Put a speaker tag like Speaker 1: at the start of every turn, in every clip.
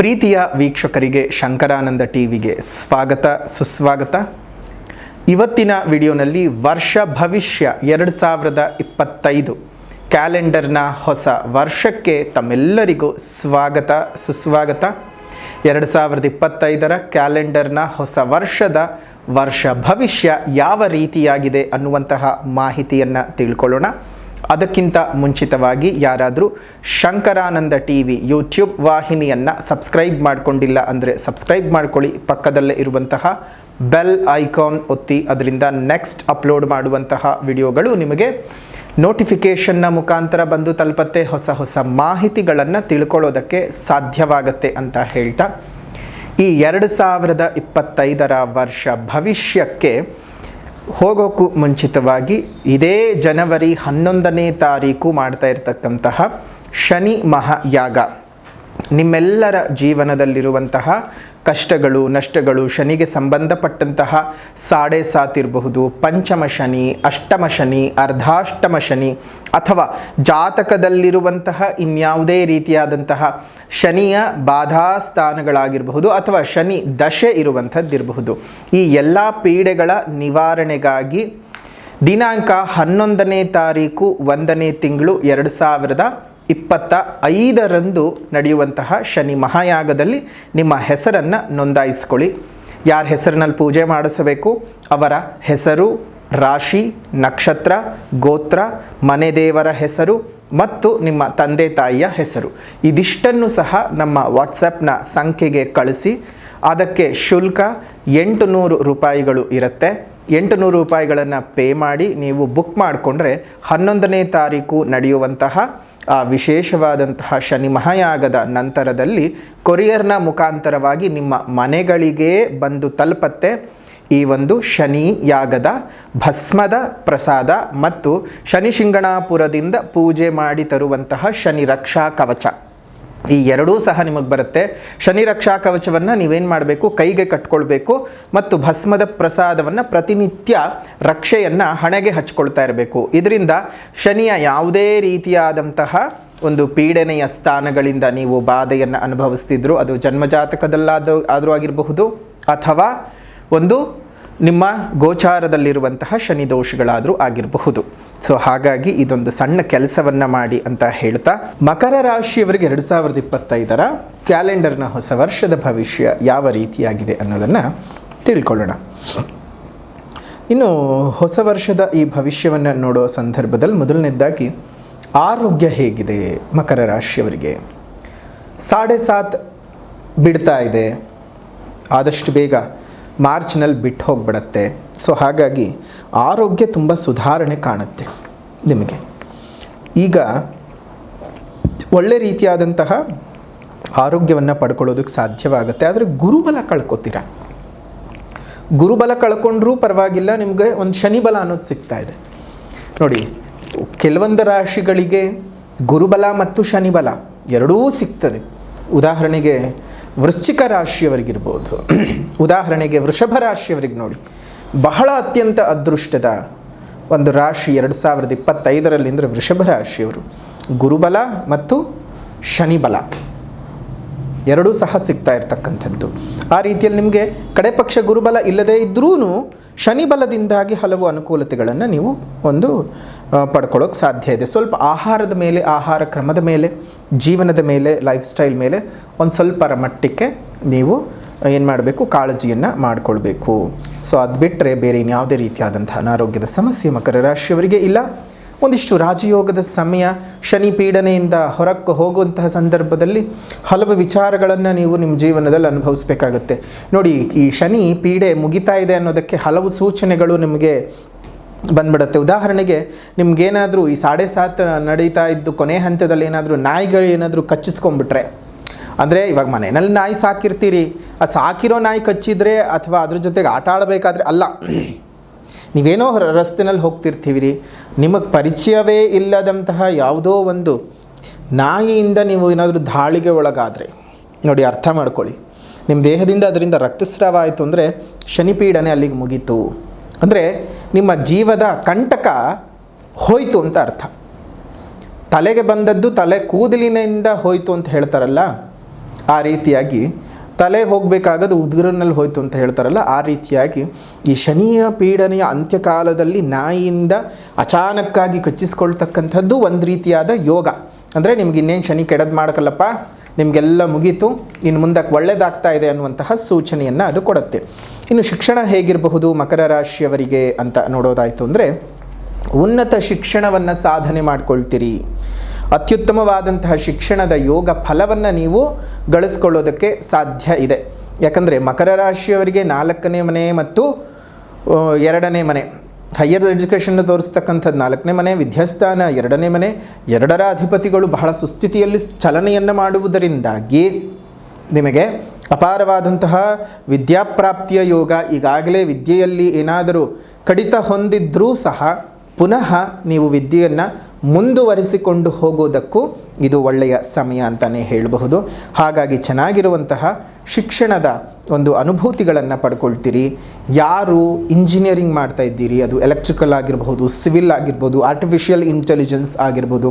Speaker 1: ಪ್ರೀತಿಯ ವೀಕ್ಷಕರಿಗೆ ಶಂಕರಾನಂದ ಟಿವಿಗೆ ಸ್ವಾಗತ, ಸುಸ್ವಾಗತ. ಇವತ್ತಿನ ವಿಡಿಯೋನಲ್ಲಿ ವರ್ಷ ಭವಿಷ್ಯ ಎರಡು ಸಾವಿರದ ಇಪ್ಪತ್ತೈದು. ಕ್ಯಾಲೆಂಡರ್ನ ಹೊಸ ವರ್ಷಕ್ಕೆ ತಮ್ಮೆಲ್ಲರಿಗೂ ಸ್ವಾಗತ, ಸುಸ್ವಾಗತ. ಎರಡು ಸಾವಿರದ ಇಪ್ಪತ್ತೈದರ ಕ್ಯಾಲೆಂಡರ್ನ ಹೊಸ ವರ್ಷದ ವರ್ಷ ಭವಿಷ್ಯ ಯಾವ ರೀತಿಯಾಗಿದೆ ಅನ್ನುವಂತಹ ಮಾಹಿತಿಯನ್ನು ತಿಳ್ಕೊಳ್ಳೋಣ. ಅದಕ್ಕಿಂತ ಮುಂಚಿತವಾಗಿ ಯಾರಾದರೂ ಶಂಕರಾನಂದ ಟಿ ವಿ ಯೂಟ್ಯೂಬ್ ವಾಹಿನಿಯನ್ನು ಸಬ್ಸ್ಕ್ರೈಬ್ ಮಾಡಿಕೊಂಡಿಲ್ಲ ಅಂದರೆ ಸಬ್ಸ್ಕ್ರೈಬ್ ಮಾಡ್ಕೊಳ್ಳಿ. ಪಕ್ಕದಲ್ಲೇ ಇರುವಂತಹ ಬೆಲ್ ಐಕಾನ್ ಒತ್ತಿ ಅದರಿಂದ ನೆಕ್ಸ್ಟ್ ಅಪ್ಲೋಡ್ ಮಾಡುವಂತಹ ವಿಡಿಯೋಗಳು ನಿಮಗೆ ನೋಟಿಫಿಕೇಷನ್ನ ಮುಖಾಂತರ ಬಂದು ತಲುಪತ್ತೆ. ಹೊಸ ಹೊಸ ಮಾಹಿತಿಗಳನ್ನು ತಿಳ್ಕೊಳ್ಳೋದಕ್ಕೆ ಸಾಧ್ಯವಾಗತ್ತೆ ಅಂತ ಹೇಳ್ತಾ. ಈ ಎರಡು ಸಾವಿರದ ಇಪ್ಪತ್ತೈದರ ವರ್ಷ ಭವಿಷ್ಯಕ್ಕೆ ಹೋಗೋಕ್ಕೂ ಮುಂಚಿತವಾಗಿ ಇದೇ ಜನವರಿ ಹನ್ನೊಂದನೇ ತಾರೀಕು ಮಾಡ್ತಾ ಇರತಕ್ಕಂತಹ ಶನಿ ಮಹಾಯಾಗ ನಿಮ್ಮೆಲ್ಲರ ಜೀವನದಲ್ಲಿರುವಂತಹ ಕಷ್ಟಗಳು, ನಷ್ಟಗಳು, ಶನಿಗೆ ಸಂಬಂಧಪಟ್ಟಂತಹ ಸಾಡೆ ಸಾತಿರಬಹುದು. ಪಂಚಮ ಶನಿ, ಅಷ್ಟಮ ಶನಿ, ಅರ್ಧಾಷ್ಟಮ ಶನಿ ಅಥವಾ ಜಾತಕದಲ್ಲಿರುವಂತಹ ಇನ್ಯಾವುದೇ ರೀತಿಯಾದಂತಹ ಶನಿಯ ಬಾಧಾಸ್ಥಾನಗಳಾಗಿರಬಹುದು ಅಥವಾ ಶನಿ ದಶೆ ಇರುವಂಥದ್ದಿರಬಹುದು. ಈ ಎಲ್ಲ ಪೀಡೆಗಳ ನಿವಾರಣೆಗಾಗಿ ದಿನಾಂಕ ಹನ್ನೊಂದನೇ ತಾರೀಕು ಒಂದನೇ ತಿಂಗಳು ಎರಡು ಸಾವಿರದ ಇಪ್ಪತ್ತ ಐದರಂದು ನಡೆಯುವಂತಹ ಶನಿ ಮಹಾಯಾಗದಲ್ಲಿ ನಿಮ್ಮ ಹೆಸರನ್ನು ನೋಂದಾಯಿಸ್ಕೊಳ್ಳಿ. ಯಾರ ಹೆಸರಿನಲ್ಲಿ ಪೂಜೆ ಮಾಡಿಸಬೇಕು? ಅವರ ಹೆಸರು, ರಾಶಿ, ನಕ್ಷತ್ರ, ಗೋತ್ರ, ಮನೆ ದೇವರ ಹೆಸರು ಮತ್ತು ನಿಮ್ಮ ತಂದೆ ತಾಯಿಯ ಹೆಸರು. ಇದಿಷ್ಟನ್ನು ಸಹ ನಮ್ಮ ವಾಟ್ಸಪ್ನ ಸಂಖ್ಯೆಗೆ ಕಳಿಸಿ. ಅದಕ್ಕೆ ಶುಲ್ಕ ಎಂಟು ನೂರು ರೂಪಾಯಿಗಳು ಇರುತ್ತೆ. ಎಂಟು ನೂರು ರೂಪಾಯಿಗಳನ್ನು ಪೇ ಮಾಡಿ ನೀವು ಬುಕ್ ಮಾಡಿಕೊಂಡ್ರೆ ಹನ್ನೊಂದನೇ ತಾರೀಕು ನಡೆಯುವಂತಹ ಆ ವಿಶೇಷವಾದಂತಹ ಶನಿ ಮಹಾಯಾಗದ ನಂತರದಲ್ಲಿ ಕೊರಿಯರ್ನ ಮುಖಾಂತರವಾಗಿ ನಿಮ್ಮ ಮನೆಗಳಿಗೆ ಬಂದು ತಲುಪತ್ತೆ. ಈ ಒಂದು ಶನಿ ಯಾಗದ ಭಸ್ಮದ ಪ್ರಸಾದ ಮತ್ತು ಶನಿ ಶಿಂಗಣಾಪುರದಿಂದ ಪೂಜೆ ಮಾಡಿ ತರುವಂತಹ ಶನಿ ರಕ್ಷಾ ಕವಚ. ಈ ಎರಡೂ ಸಹ ನಿಮಗೆ ಬರುತ್ತೆ. ಶನಿ ರಕ್ಷಾ ಕವಚವನ್ನು ನೀವೇನು ಮಾಡಬೇಕು? ಕೈಗೆ ಕಟ್ಕೊಳ್ಬೇಕು ಮತ್ತು ಭಸ್ಮದ ಪ್ರಸಾದವನ್ನು ಪ್ರತಿನಿತ್ಯ ರಕ್ಷೆಯನ್ನು ಹಣೆಗೆ ಹಚ್ಕೊಳ್ತಾ ಇರಬೇಕು. ಇದರಿಂದ ಶನಿಯ ಯಾವುದೇ ರೀತಿಯಾದಂತಹ ಒಂದು ಪೀಡನೆಯ ಸ್ಥಾನಗಳಿಂದ ನೀವು ಬಾಧೆಯನ್ನು ಅನುಭವಿಸ್ತಿದ್ರು, ಅದು ಜನ್ಮಜಾತಕದಲ್ಲಾದ ಆದರೂ ಆಗಿರಬಹುದು ಅಥವಾ ಒಂದು ನಿಮ್ಮ ಗೋಚಾರದಲ್ಲಿರುವಂತಹ ಶನಿ ದೋಷಗಳಾದರೂ ಆಗಿರಬಹುದು. ಸೊ ಹಾಗಾಗಿ ಇದೊಂದು ಸಣ್ಣ ಕೆಲಸವನ್ನು ಮಾಡಿ ಅಂತ ಹೇಳ್ತಾ, ಮಕರ ರಾಶಿಯವರಿಗೆ ಎರಡು ಸಾವಿರದ ಇಪ್ಪತ್ತೈದರ ಕ್ಯಾಲೆಂಡರ್ನ ಹೊಸ ವರ್ಷದ ಭವಿಷ್ಯ ಯಾವ ರೀತಿಯಾಗಿದೆ ಅನ್ನೋದನ್ನು ತಿಳ್ಕೊಳ್ಳೋಣ. ಇನ್ನು ಹೊಸ ವರ್ಷದ ಈ ಭವಿಷ್ಯವನ್ನು ನೋಡೋ ಸಂದರ್ಭದಲ್ಲಿ ಮೊದಲನೇದಾಗಿ ಆರೋಗ್ಯ ಹೇಗಿದೆ ಮಕರ ರಾಶಿಯವರಿಗೆ. ಸಾಡೆ ಸಾತ್ ಬಿಡ್ತಾ ಇದೆ. ಆದಷ್ಟು ಬೇಗ ಮಾರ್ಚ್ನಲ್ಲಿ ಬಿಟ್ಟು ಹೋಗ್ಬಿಡತ್ತೆ. ಸೊ ಹಾಗಾಗಿ ಆರೋಗ್ಯ ತುಂಬ ಸುಧಾರಣೆ ಕಾಣುತ್ತೆ ನಿಮಗೆ. ಈಗ ಒಳ್ಳೆ ರೀತಿಯಾದಂತಹ ಆರೋಗ್ಯವನ್ನು ಪಡ್ಕೊಳ್ಳೋದಕ್ಕೆ ಸಾಧ್ಯವಾಗುತ್ತೆ. ಆದರೆ ಗುರುಬಲ ಕಳ್ಕೊತೀರ? ಗುರುಬಲ ಕಳ್ಕೊಂಡ್ರೂ ಪರವಾಗಿಲ್ಲ, ನಿಮಗೆ ಒಂದು ಶನಿಬಲ ಅನ್ನೋದು ಸಿಗ್ತಾ ಇದೆ. ನೋಡಿ, ಕೆಲವೊಂದು ರಾಶಿಗಳಿಗೆ ಗುರುಬಲ ಮತ್ತು ಶನಿಬಲ ಎರಡೂ ಸಿಗ್ತದೆ. ಉದಾಹರಣೆಗೆ ವೃಶ್ಚಿಕ ರಾಶಿಯವರಿಗಿರ್ಬೋದು. ಉದಾಹರಣೆಗೆ ವೃಷಭ ರಾಶಿಯವರಿಗೆ ನೋಡಿ. ಬಹಳ ಅತ್ಯಂತ ಅದೃಷ್ಟದ ಒಂದು ರಾಶಿ ಎರಡು ಸಾವಿರದ ಇಪ್ಪತ್ತೈದರಲ್ಲಿ ಅಂದರೆ ವೃಷಭ ರಾಶಿಯವರು. ಗುರುಬಲ ಮತ್ತು ಶನಿಬಲ. ಎರಡೂ ಸಹ ಸಿಗ್ತಾ ಇರ್ತಕ್ಕಂಥದ್ದು. ಆ ರೀತಿಯಲ್ಲಿ ನಿಮಗೆ ಕಡೆ ಪಕ್ಷ ಗುರುಬಲ ಇಲ್ಲದೇ ಇದ್ದರೂ ಶನಿಬಲದಿಂದಾಗಿ ಹಲವು ಅನುಕೂಲತೆಗಳನ್ನು ನೀವು ಒಂದು ಪಡ್ಕೊಳ್ಳೋಕೆ ಸಾಧ್ಯ ಇದೆ. ಸ್ವಲ್ಪ ಆಹಾರದ ಮೇಲೆ, ಆಹಾರ ಕ್ರಮದ ಮೇಲೆ, ಜೀವನದ ಮೇಲೆ ಲೈಫ್ ಸ್ಟೈಲ್ ಮೇಲೆ ಒಂದು ಸ್ವಲ್ಪರ ಮಟ್ಟಕ್ಕೆ ನೀವು ಏನು ಮಾಡಬೇಕು? ಕಾಳಜಿಯನ್ನು ಮಾಡಿಕೊಳ್ಬೇಕು. ಸೊ ಅದು ಬಿಟ್ಟರೆ ಬೇರೆ ಇನ್ಯಾವುದೇ ರೀತಿಯಾದಂಥ ಅನಾರೋಗ್ಯದ ಸಮಸ್ಯೆ ಮಕರ ರಾಶಿಯವರಿಗೆ ಇಲ್ಲ. ಒಂದಿಷ್ಟು ರಾಜಯೋಗದ ಸಮಯ ಶನಿ ಪೀಡನೆಯಿಂದ ಹೊರಕ್ಕೆ ಹೋಗುವಂತಹ ಸಂದರ್ಭದಲ್ಲಿ ಹಲವು ವಿಚಾರಗಳನ್ನು ನೀವು ನಿಮ್ಮ ಜೀವನದಲ್ಲಿ ಅನುಭವಿಸಬೇಕಾಗುತ್ತೆ. ನೋಡಿ, ಈ ಶನಿ ಪೀಡೆ ಮುಗಿತಾ ಇದೆ ಅನ್ನೋದಕ್ಕೆ ಹಲವು ಸೂಚನೆಗಳು ನಿಮಗೆ ಬಂದ್ಬಿಡುತ್ತೆ. ಉದಾಹರಣೆಗೆ, ನಿಮ್ಗೇನಾದರೂ ಈ ಸಾಡೆ ಸಾತ್ ನಡೀತಾ ಇದ್ದು ಕೊನೆ ಹಂತದಲ್ಲಿ ಏನಾದರೂ ನಾಯಿಗಳು ಏನಾದರೂ ಕಚ್ಚಿಸ್ಕೊಂಡ್ಬಿಟ್ರೆ, ಅಂದರೆ ಇವಾಗ ಮನೆಯಲ್ಲಿ ನಾಯಿ ಸಾಕಿರ್ತೀರಿ. ಆ ಸಾಕಿರೋ ನಾಯಿ ಕಚ್ಚಿದ್ರೆ ಅಥವಾ ಅದ್ರ ಜೊತೆಗೆ ಆಟ ಆಡಬೇಕಾದ್ರೆ ಅಲ್ಲ. ನೀವೇನೋ ರಸ್ತೆನಲ್ಲಿ ಹೋಗ್ತಿರ್ತೀವಿ ನಿಮಗೆ ಪರಿಚಯವೇ ಇಲ್ಲದಂತಹ ಯಾವುದೋ ಒಂದು ನಾಯಿಯಿಂದ ನೀವು ಏನಾದರೂ ದಾಳಿಗೆ ಒಳಗಾದರೆ, ನೋಡಿ ಅರ್ಥ ಮಾಡ್ಕೊಳ್ಳಿ. ನಿಮ್ಮ ದೇಹದಿಂದ ಅದರಿಂದ ರಕ್ತಸ್ರಾವ ಆಯಿತು ಅಂದರೆ ಶನಿಪೀಡನೆ ಅಲ್ಲಿಗೆ ಮುಗೀತು. ಅಂದರೆ ನಿಮ್ಮ ಜೀವದ ಕಂಟಕ ಹೋಯಿತು ಅಂತ ಅರ್ಥ. ತಲೆಗೆ ಬಂದದ್ದು ತಲೆ ಕೂದಲಿನಿಂದ ಹೋಯಿತು ಅಂತ ಹೇಳ್ತಾರಲ್ಲ, ಆ ರೀತಿಯಾಗಿ ತಲೆ ಹೋಗಬೇಕಾಗದು ಉದುರಿನಲ್ಲಿ ಹೋಯ್ತು ಅಂತ ಹೇಳ್ತಾರಲ್ಲ, ಆ ರೀತಿಯಾಗಿ ಈ ಶನಿಯ ಪೀಡನೆಯ ಅಂತ್ಯಕಾಲದಲ್ಲಿ ನಾಯಿಯಿಂದ ಅಚಾನಕ್ಕಾಗಿ ಕಚ್ಚಿಸ್ಕೊಳ್ತಕ್ಕಂಥದ್ದು ಒಂದು ರೀತಿಯಾದ ಯೋಗ. ಅಂದರೆ ನಿಮ್ಗೆ ಇನ್ನೇನು ಶನಿ ಕೆಡದು ಮಾಡಕಲ್ಲಪ್ಪ, ನಿಮಗೆಲ್ಲ ಮುಗೀತು ಇನ್ನು ಮುಂದಕ್ಕೆ ಒಳ್ಳೆಯದಾಗ್ತಾ ಇದೆ ಅನ್ನುವಂತಹ ಸೂಚನೆಯನ್ನು ಅದು ಕೊಡುತ್ತೆ. ಇನ್ನು ಶಿಕ್ಷಣ ಹೇಗಿರಬಹುದು, ಮಕರ ರಾಶಿಯವರಿಗೆ ಅಂತ ನೋಡೋದಾಯಿತು ಅಂದರೆ, ಉನ್ನತ ಶಿಕ್ಷಣವನ್ನು ಸಾಧನೆ ಮಾಡ್ಕೊಳ್ತೀರಿ. ಅತ್ಯುತ್ತಮವಾದಂತಹ ಶಿಕ್ಷಣದ ಯೋಗ ಫಲವನ್ನು ನೀವು ಗಳಿಸ್ಕೊಳ್ಳೋದಕ್ಕೆ ಸಾಧ್ಯ ಇದೆ. ಯಾಕಂದರೆ ಮಕರ ರಾಶಿಯವರಿಗೆ ನಾಲ್ಕನೇ ಮನೆ ಮತ್ತು ಎರಡನೇ ಮನೆ ಹೈಯರ್ ಎಜುಕೇಷನ್ ತೋರಿಸ್ತಕ್ಕಂಥದ್ದು ನಾಲ್ಕನೇ ಮನೆ, ವಿದ್ಯಾಸ್ಥಾನ ಎರಡನೇ ಮನೆ, ಎರಡರ ಅಧಿಪತಿಗಳು ಬಹಳ ಸುಸ್ಥಿತಿಯಲ್ಲಿ ಚಲನೆಯನ್ನು ಮಾಡುವುದರಿಂದಾಗಿ ನಿಮಗೆ ಅಪಾರವಾದಂತಹ ವಿದ್ಯಾಪ್ರಾಪ್ತಿಯ ಯೋಗ ಈಗಾಗಲೇ ವಿದ್ಯೆಯಲ್ಲಿ ಏನಾದರೂ ಕಡಿತ ಹೊಂದಿದ್ರೂ ಸಹ ಪುನಃ ನೀವು ವಿದ್ಯೆಯನ್ನು ಮುಂದುವರಿಸಿಕೊಂಡು ಹೋಗೋದಕ್ಕೂ ಇದು ಒಳ್ಳೆಯ ಸಮಯ ಅಂತಲೇ ಹೇಳಬಹುದು. ಹಾಗಾಗಿ ಚೆನ್ನಾಗಿರುವಂತಹ ಶಿಕ್ಷಣದ ಒಂದು ಅನುಭೂತಿಗಳನ್ನು ಪಡ್ಕೊಳ್ತೀರಿ. ಯಾರು ಇಂಜಿನಿಯರಿಂಗ್ ಮಾಡ್ತಾ ಇದ್ದೀರಿ, ಅದು ಎಲೆಕ್ಟ್ರಿಕಲ್ ಆಗಿರ್ಬೋದು ಸಿವಿಲ್ ಆಗಿರ್ಬೋದು ಆರ್ಟಿಫಿಷಿಯಲ್ ಇಂಟೆಲಿಜೆನ್ಸ್ ಆಗಿರ್ಬೋದು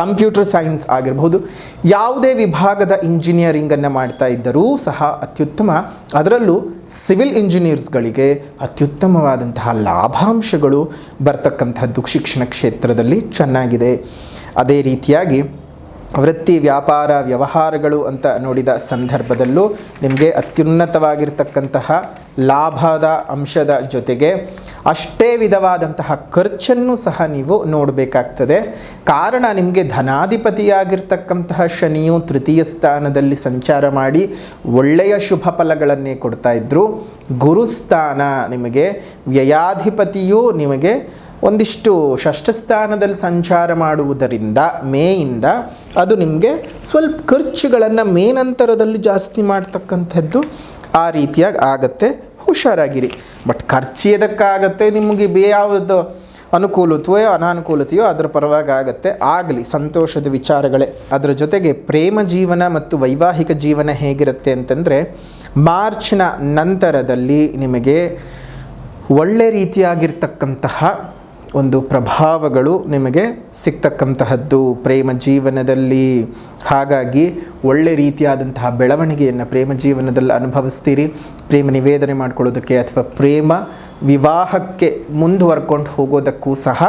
Speaker 1: ಕಂಪ್ಯೂಟರ್ ಸೈನ್ಸ್ ಆಗಿರ್ಬೋದು ಯಾವುದೇ ವಿಭಾಗದ ಇಂಜಿನಿಯರಿಂಗನ್ನು ಮಾಡ್ತಾ ಇದ್ದರೂ ಸಹ ಅತ್ಯುತ್ತಮ. ಅದರಲ್ಲೂ ಸಿವಿಲ್ ಇಂಜಿನಿಯರ್ಸ್ಗಳಿಗೆ ಅತ್ಯುತ್ತಮವಾದಂತಹ ಲಾಭಾಂಶಗಳು ಬರ್ತಕ್ಕಂಥದ್ದು ಶಿಕ್ಷಣ ಕ್ಷೇತ್ರದಲ್ಲಿ ಚೆನ್ನಾಗಿದೆ. ಅದೇ ರೀತಿಯಾಗಿ ವೃತ್ತಿ ವ್ಯಾಪಾರ ವ್ಯವಹಾರಗಳು ಅಂತ ನೋಡಿದ ಸಂದರ್ಭದಲ್ಲೂ ನಿಮಗೆ ಅತ್ಯುನ್ನತವಾಗಿರ್ತಕ್ಕಂತಹ ಲಾಭದ ಅಂಶದ ಜೊತೆಗೆ ಅಷ್ಟೇ ವಿಧವಾದಂತಹ ಖರ್ಚನ್ನು ಸಹ ನೀವು ನೋಡಬೇಕಾಗ್ತದೆ. ಕಾರಣ ನಿಮಗೆ ಧನಾಧಿಪತಿಯಾಗಿರ್ತಕ್ಕಂತಹ ಶನಿಯು ತೃತೀಯ ಸ್ಥಾನದಲ್ಲಿ ಸಂಚಾರ ಮಾಡಿ ಒಳ್ಳೆಯ ಶುಭ ಫಲಗಳನ್ನೇ ಕೊಡ್ತಾ ಇದ್ದರು ಗುರುಸ್ಥಾನ ನಿಮಗೆ, ವ್ಯಯಾಧಿಪತಿಯು ನಿಮಗೆ ಒಂದಿಷ್ಟು ಷಷ್ಠ ಸ್ಥಾನದಲ್ಲಿ ಸಂಚಾರ ಮಾಡುವುದರಿಂದ ಮೇಯಿಂದ ಅದು ನಿಮಗೆ ಸ್ವಲ್ಪ ಖರ್ಚುಗಳನ್ನು ಮೇನಂತರದಲ್ಲಿ ಜಾಸ್ತಿ ಮಾಡ್ತಕ್ಕಂಥದ್ದು ಆ ರೀತಿಯಾಗಿ ಆಗತ್ತೆ. ಹುಷಾರಾಗಿರಿ. ಬಟ್ ಖರ್ಚು ಎದಕ್ಕಾಗತ್ತೆ? ನಿಮಗೆ ಬೇ ಯಾವುದು ಅನುಕೂಲತೆಯೋ ಅನಾನುಕೂಲತೆಯೋ ಅದರ ಪರವಾಗಿ ಆಗತ್ತೆ. ಆಗಲಿ, ಸಂತೋಷದ ವಿಚಾರಗಳೇ. ಅದರ ಜೊತೆಗೆ ಪ್ರೇಮ ಜೀವನ ಮತ್ತು ವೈವಾಹಿಕ ಜೀವನ ಹೇಗಿರುತ್ತೆ ಅಂತಂದರೆ ಮಾರ್ಚ್ನ ನಂತರದಲ್ಲಿ ನಿಮಗೆ ಒಳ್ಳೆ ರೀತಿಯಾಗಿರ್ತಕ್ಕಂತಹ ಒಂದು ಪ್ರಭಾವಗಳು ನಿಮಗೆ ಸಿಗ್ತಕ್ಕಂತಹದ್ದು ಪ್ರೇಮ ಜೀವನದಲ್ಲಿ ಹಾಗಾಗಿ ಒಳ್ಳೆ ರೀತಿಯಾದಂತಹ ಬೆಳವಣಿಗೆಯನ್ನು ಪ್ರೇಮ ಜೀವನದಲ್ಲಿ ಅನುಭವಿಸ್ತೀರಿ. ಪ್ರೇಮ ನಿವೇದನೆ ಮಾಡ್ಕೊಳ್ಳೋದಕ್ಕೆ ಅಥವಾ ಪ್ರೇಮ ವಿವಾಹಕ್ಕೆ ಮುಂದುವರ್ಕೊಂಡು ಹೋಗೋದಕ್ಕೂ ಸಹ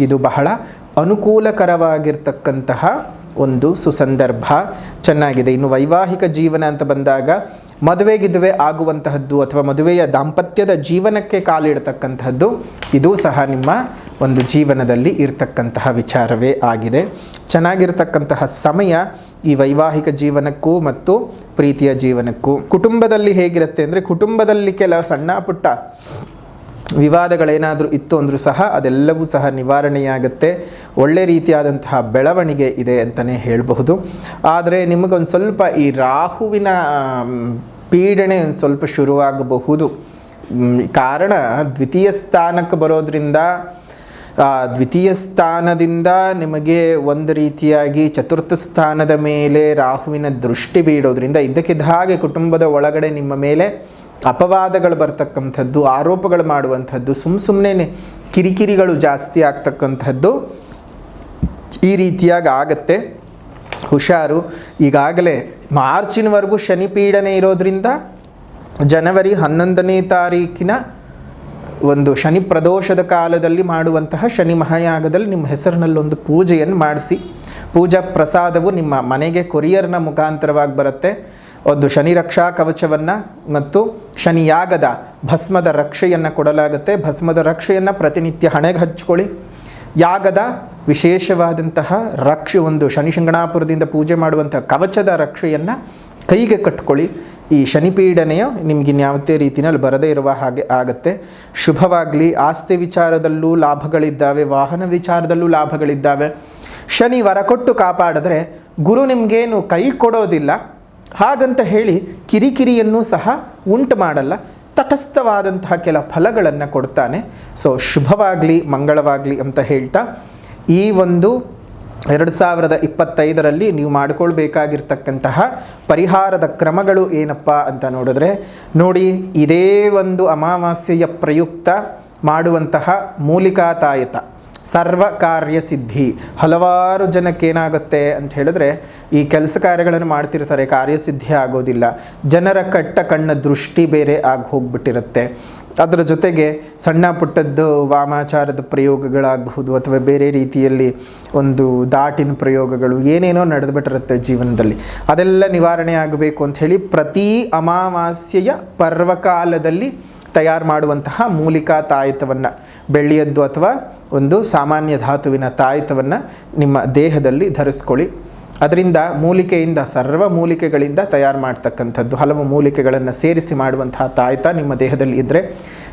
Speaker 1: ಇದು ಬಹಳ ಅನುಕೂಲಕರವಾಗಿರ್ತಕ್ಕಂತಹ ಒಂದು ಸುಸಂದರ್ಭ. ಚೆನ್ನಾಗಿದೆ. ಇನ್ನು ವೈವಾಹಿಕ ಜೀವನ ಅಂತ ಬಂದಾಗ ಮದುವೆಗಿದುವೆ ಆಗುವಂತಹದ್ದು ಅಥವಾ ಮದುವೆಯ ದಾಂಪತ್ಯದ ಜೀವನಕ್ಕೆ ಕಾಲಿಡ್ತಕ್ಕಂತಹದ್ದು, ಇದು ಸಹ ನಿಮ್ಮ ಒಂದು ಜೀವನದಲ್ಲಿ ಇರ್ತಕ್ಕಂತಹ ವಿಚಾರವೇ ಆಗಿದೆ. ಚೆನ್ನಾಗಿರ್ತಕ್ಕಂತಹ ಸಮಯ ಈ ವೈವಾಹಿಕ ಜೀವನಕ್ಕೂ ಮತ್ತು ಪ್ರೀತಿಯ ಜೀವನಕ್ಕೂ. ಕುಟುಂಬದಲ್ಲಿ ಹೇಗಿರುತ್ತೆ ಅಂದರೆ ಕುಟುಂಬದಲ್ಲಿ ಕೆಲ ಸಣ್ಣ ಪುಟ್ಟ ವಿವಾದಗಳೇನಾದರೂ ಇತ್ತು ಅಂದರೂ ಸಹ ಅದೆಲ್ಲವೂ ಸಹ ನಿವಾರಣೆಯಾಗುತ್ತೆ. ಒಳ್ಳೆ ರೀತಿಯಾದಂತಹ ಬೆಳವಣಿಗೆ ಇದೆ ಅಂತಲೇ ಹೇಳಬಹುದು. ಆದರೆ ನಿಮಗೊಂದು ಸ್ವಲ್ಪ ಈ ರಾಹುವಿನ ಪೀಡನೆ ಒಂದು ಸ್ವಲ್ಪ ಶುರುವಾಗಬಹುದು. ಕಾರಣ ದ್ವಿತೀಯ ಸ್ಥಾನಕ್ಕೆ ಬರೋದ್ರಿಂದ ದ್ವಿತೀಯ ಸ್ಥಾನದಿಂದ ನಿಮಗೆ ಒಂದು ರೀತಿಯಾಗಿ ಚತುರ್ಥ ಸ್ಥಾನದ ಮೇಲೆ ರಾಹುವಿನ ದೃಷ್ಟಿ ಬೀಳೋದ್ರಿಂದ ಇದ್ದಕ್ಕಿದ್ದ ಹಾಗೆ ಕುಟುಂಬದ ಒಳಗಡೆ ನಿಮ್ಮ ಮೇಲೆ ಅಪವಾದಗಳು ಬರ್ತಕ್ಕಂಥದ್ದು, ಆರೋಪಗಳು ಮಾಡುವಂಥದ್ದು ಸುಮ್ಮ ಸುಮ್ಮನೆ ಕಿರಿಕಿರಿಗಳು ಜಾಸ್ತಿ ಆಗ್ತಕ್ಕಂಥದ್ದು ಈ ರೀತಿಯಾಗಿ ಆಗತ್ತೆ. ಹುಷಾರು. ಈಗಾಗಲೇ ಮಾರ್ಚಿನವರೆಗೂ ಶನಿ ಪೀಡನೆ ಇರೋದ್ರಿಂದ ಜನವರಿ ಹನ್ನೊಂದನೇ ತಾರೀಕಿನ ಒಂದು ಶನಿ ಪ್ರದೋಷದ ಕಾಲದಲ್ಲಿ ಮಾಡುವಂತಹ ಶನಿ ಮಹಾಯಾಗದಲ್ಲಿ ನಿಮ್ಮ ಹೆಸರಿನಲ್ಲಿ ಒಂದು ಪೂಜೆಯನ್ನು ಮಾಡಿಸಿ, ಪೂಜಾ ಪ್ರಸಾದವು ನಿಮ್ಮ ಮನೆಗೆ ಕೊರಿಯರ್ನ ಮುಖಾಂತರವಾಗಿ ಬರುತ್ತೆ. ಒಂದು ಶನಿ ರಕ್ಷಾ ಕವಚವನ್ನು ಮತ್ತು ಶನಿಯಾಗದ ಭಸ್ಮದ ರಕ್ಷೆಯನ್ನು ಕೊಡಲಾಗುತ್ತೆ. ಭಸ್ಮದ ರಕ್ಷೆಯನ್ನು ಪ್ರತಿನಿತ್ಯ ಹಣೆಗೆ ಹಚ್ಕೊಳ್ಳಿ. ಯಾಗದ ವಿಶೇಷವಾದಂತಹ ರಕ್ಷೆ, ಒಂದು ಶನಿ ಶಿಂಗಣಾಪುರದಿಂದ ಪೂಜೆ ಮಾಡುವಂತಹ ಕವಚದ ರಕ್ಷೆಯನ್ನು ಕೈಗೆ ಕಟ್ಕೊಳ್ಳಿ. ಈ ಶನಿಪೀಡನೆಯು ನಿಮ್ಗೆ ಇನ್ಯಾವತ್ತೇ ರೀತಿಯಲ್ಲಿ ಬರದೇ ಇರುವ ಹಾಗೆ ಆಗತ್ತೆ. ಶುಭವಾಗಲಿ. ಆಸ್ತಿ ವಿಚಾರದಲ್ಲೂ ಲಾಭಗಳಿದ್ದಾವೆ. ವಾಹನ ವಿಚಾರದಲ್ಲೂ ಲಾಭಗಳಿದ್ದಾವೆ. ಶನಿ ವರ ಕೊಟ್ಟು ಕಾಪಾಡಿದ್ರೆ ಗುರು ನಿಮಗೇನು ಕೈ ಕೊಡೋದಿಲ್ಲ. ಹಾಗಂತ ಹೇಳಿ ಕಿರಿಕಿರಿಯನ್ನು ಸಹ ಉಂಟು ಮಾಡಲ್ಲ. ತಟಸ್ಥವಾದಂತಹ ಕೆಲ ಫಲಗಳನ್ನು ಕೊಡ್ತಾನೆ. ಸೊ ಶುಭವಾಗಲಿ, ಮಂಗಳವಾಗಲಿ ಅಂತ ಹೇಳ್ತಾ ಈ ಒಂದು ಎರಡು ಸಾವಿರದ ಇಪ್ಪತ್ತೈದರಲ್ಲಿ ನೀವು ಮಾಡಿಕೊಳ್ಬೇಕಾಗಿರ್ತಕ್ಕಂತಹ ಪರಿಹಾರದ ಕ್ರಮಗಳು ಏನಪ್ಪ ಅಂತ ನೋಡಿದ್ರೆ, ನೋಡಿ, ಇದೇ ಒಂದು ಅಮಾವಾಸ್ಯೆಯ ಪ್ರಯುಕ್ತ ಮಾಡುವಂತಹ ಮೂಲಿಕಾತಾಯತ. ಸರ್ವ ಕಾರ್ಯ ಸಿದ್ಧಿ ಹಲವಾರು ಜನಕ್ಕೆ ಏನಾಗುತ್ತೆ ಅಂತ ಹೇಳಿದ್ರೆ, ಈ ಕೆಲಸ ಕಾರ್ಯಗಳನ್ನು ಮಾಡ್ತಿರ್ತಾರೆ, ಕಾರ್ಯಸಿದ್ಧಿ ಆಗೋದಿಲ್ಲ. ಜನರ ಕಟ್ಟ ಕಣ್ಣ ದೃಷ್ಟಿ ಬೇರೆ ಆಗಿ ಹೋಗ್ಬಿಟ್ಟಿರುತ್ತೆ. ಅದರ ಜೊತೆಗೆ ಸಣ್ಣ ಪುಟ್ಟದ್ದು ವಾಮಾಚಾರದ ಪ್ರಯೋಗಗಳಾಗಬಹುದು ಅಥವಾ ಬೇರೆ ರೀತಿಯಲ್ಲಿ ಒಂದು ದಾಟಿನ ಪ್ರಯೋಗಗಳು, ಏನೇನೋ ನಡೆದುಬಿಟ್ಟಿರುತ್ತೆ ಜೀವನದಲ್ಲಿ. ಅದೆಲ್ಲ ನಿವಾರಣೆ ಆಗಬೇಕು ಅಂತ ಹೇಳಿ ಪ್ರತಿ ಅಮಾವಾಸ್ಯೆಯ ಪರ್ವಕಾಲದಲ್ಲಿ ತಯಾರು ಮಾಡುವಂತಹ ಮೂಲಿಕಾ ತಾಯಿತವನ್ನು. ಬೆಳ್ಳಿಯದ್ದು ಅಥವಾ ಒಂದು ಸಾಮಾನ್ಯ ಧಾತುವಿನ ತಾಯಿತವನ್ನು ನಿಮ್ಮ ದೇಹದಲ್ಲಿ ಧರಿಸ್ಕೊಳ್ಳಿ. ಅದರಿಂದ ಮೂಲಿಕೆಯಿಂದ, ಸರ್ವ ಮೂಲಿಕೆಗಳಿಂದ ತಯಾರು ಮಾಡ್ತಕ್ಕಂಥದ್ದು, ಹಲವು ಮೂಲಿಕೆಗಳನ್ನು ಸೇರಿಸಿ ಮಾಡುವಂತಹ ತಾಯ್ತ ನಿಮ್ಮ ದೇಹದಲ್ಲಿ ಇದ್ದರೆ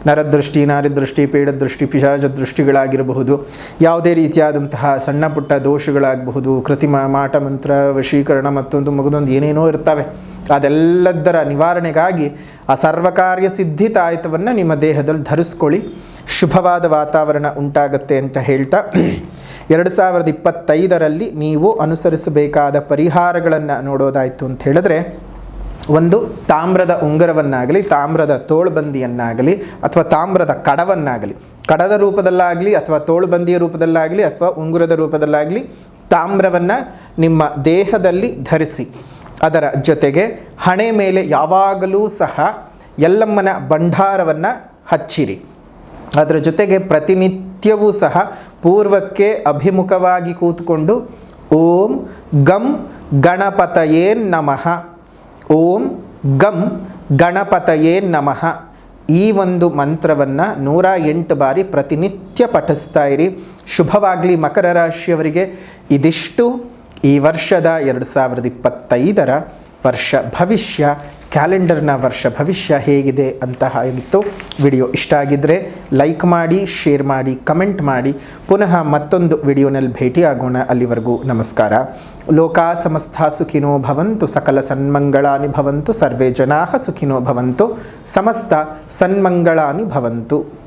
Speaker 1: ನರದೃಷ್ಟಿ, ನಾರಿದೃಷ್ಟಿ, ಪೀಡದೃಷ್ಟಿ, ಪಿಶಾಜ ದೃಷ್ಟಿಗಳಾಗಿರಬಹುದು. ಯಾವುದೇ ರೀತಿಯಾದಂತಹ ಸಣ್ಣ ಪುಟ್ಟ ದೋಷಗಳಾಗಬಹುದು, ಕೃತಿಮ, ಮಾಟ ಮಂತ್ರ, ವಶೀಕರಣ ಮತ್ತೊಂದು ಮಗದೊಂದು ಏನೇನೋ ಇರ್ತವೆ. ಅದೆಲ್ಲದರ ನಿವಾರಣೆಗಾಗಿ ಆ ಸರ್ವಕಾರ್ಯ ಸಿದ್ಧಿ ತಾಯಿತವನ್ನು ನಿಮ್ಮ ದೇಹದಲ್ಲಿ ಧರಿಸ್ಕೊಳ್ಳಿ. ಶುಭವಾದ ವಾತಾವರಣ ಉಂಟಾಗತ್ತೆ ಅಂತ ಹೇಳ್ತಾ, ಎರಡು ಸಾವಿರದ ಇಪ್ಪತ್ತೈದರಲ್ಲಿ ನೀವು ಅನುಸರಿಸಬೇಕಾದ ಪರಿಹಾರಗಳನ್ನು ನೋಡೋದಾಯಿತು ಅಂತ ಹೇಳಿದ್ರೆ, ಒಂದು ತಾಮ್ರದ ಉಂಗರವನ್ನಾಗಲಿ, ತಾಮ್ರದ ತೋಳ್ಬಂದಿಯನ್ನಾಗಲಿ, ಅಥವಾ ತಾಮ್ರದ ಕಡವನ್ನಾಗಲಿ, ಕಡದ ರೂಪದಲ್ಲಾಗಲಿ ಅಥವಾ ತೋಳ್ಬಂದಿಯ ರೂಪದಲ್ಲಾಗಲಿ ಅಥವಾ ಉಂಗುರದ ರೂಪದಲ್ಲಾಗಲಿ ತಾಮ್ರವನ್ನು ನಿಮ್ಮ ದೇಹದಲ್ಲಿ ಧರಿಸಿ, ಅದರ ಜೊತೆಗೆ ಹಣೆ ಮೇಲೆ ಯಾವಾಗಲೂ ಸಹ ಎಲ್ಲಮ್ಮನ ಭಂಡಾರವನ್ನು ಹಚ್ಚಿರಿ. ಅದರ ಜೊತೆಗೆ ಪ್ರತಿನಿತ್ಯವೂ ಸಹ ಪೂರ್ವಕ್ಕೆ ಅಭಿಮುಖವಾಗಿ ಕೂತ್ಕೊಂಡು ಓಂ ಗಂ ಗಣಪತಯೇ ನಮಃ. ಓಂ ಗಂ ಗಣಪತಯೇ ನಮಃ. ಈ ಒಂದು ಮಂತ್ರವನ್ನು ನೂರ ಎಂಟು ಬಾರಿ ಪ್ರತಿನಿತ್ಯ ಪಠಿಸ್ತಾ ಇರಿ. ಶುಭವಾಗಲಿ ಮಕರ ರಾಶಿಯವರಿಗೆ. ಇದಿಷ್ಟು ಈ ವರ್ಷದ ಎರಡು ಸಾವಿರದ ಇಪ್ಪತ್ತೈದರ ವರ್ಷ ಭವಿಷ್ಯ. ಕ್ಯಾಲೆಂಡರ್ನ ವರ್ಷ ಭವಿಷ್ಯ ಹೇಗಿದೆ ಅಂತ ಇತ್ತು ವಿಡಿಯೋ ಇಷ್ಟ ಆಗಿದ್ದರೆ ಲೈಕ್ ಮಾಡಿ, ಶೇರ್ ಮಾಡಿ, ಕಮೆಂಟ್ ಮಾಡಿ. ಪುನಃ ಮತ್ತೊಂದು ವಿಡಿಯೋನಲ್ಲಿ ಭೇಟಿಯಾಗೋಣ. ಅಲ್ಲಿವರೆಗೂ ನಮಸ್ಕಾರ. ಲೋಕಾ ಸಮಸ್ತ ಸುಖಿನೋ ಭವಂತು, ಸಕಲ ಸನ್ಮಂಗಳಾನಿ ಭವಂತು, ಸರ್ವೇ ಜನಾ ಸುಖಿನೋ ಭವಂತು, ಸಮಸ್ತ ಸನ್ಮಂಗಳಾನಿ ಭವಂತು.